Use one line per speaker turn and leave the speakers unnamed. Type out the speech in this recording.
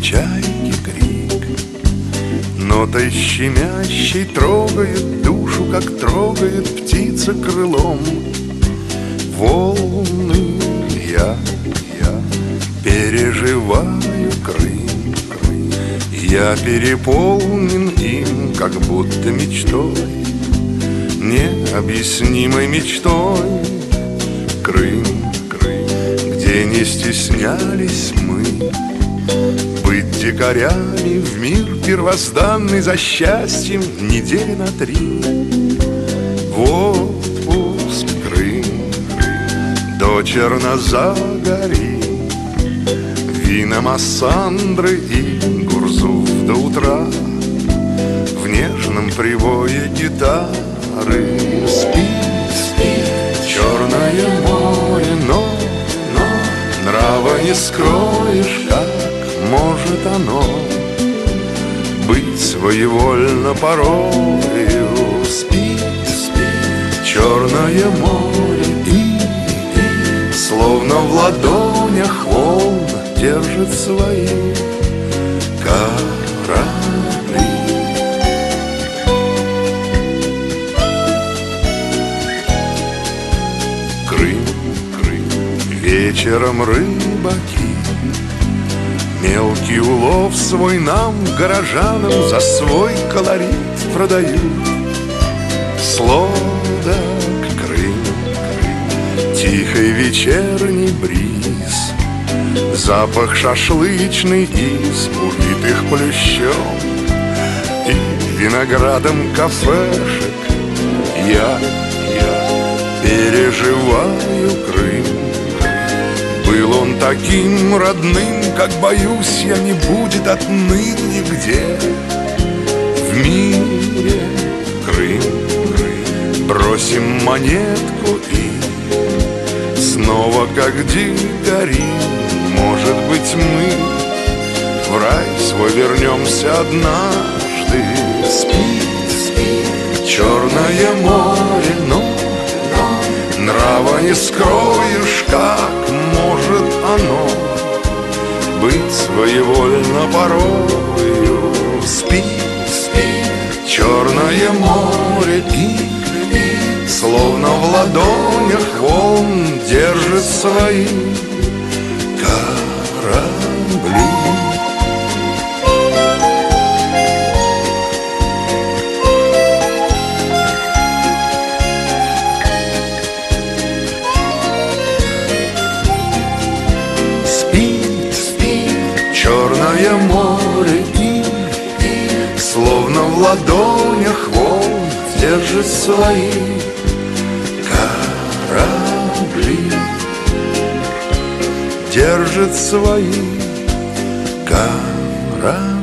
чайки крик. Нотой щемящей трогает душу, как трогает птица крылом. Волны я, я переживаю Крым, Крым Я переполнен им, как будто мечтой Необъяснимой мечтой. Крым, Крым Где не стеснялись мы дикарями в мир первозданный За счастьем недели на три. В отпуск Крым, До Чернозагори Вина Массандры и Гурзуф до утра. В нежном привое гитары Спит, спит черное море Но, но нрава не скроешь, как может оно Быть своевольно порою? Спит, спит черное море И, и словно в ладонях волн Держит свои корабли. Крым, Крым, вечером рыбаки Мелкий улов свой нам, горожанам, За свой колорит продают. Сладок Крым, Крым, тихий вечерний бриз Запах шашлычный из убитых плющом. И виноградом кафешек Я, я переживаю Крым Был он таким родным, как, боюсь, я не будет отныне нигде В мире Крым, Крым Бросим монетку и Снова как дикари Может быть мы В рай свой вернемся однажды. Спит, спит Черное море, но, Нрава не скроешь, как может оно Быть своевольно порою Спит, спит Черное море и Словно в ладонях волн держит свои корабли. Море и, и Словно в ладонях волн держит свои корабли Держит свои корабли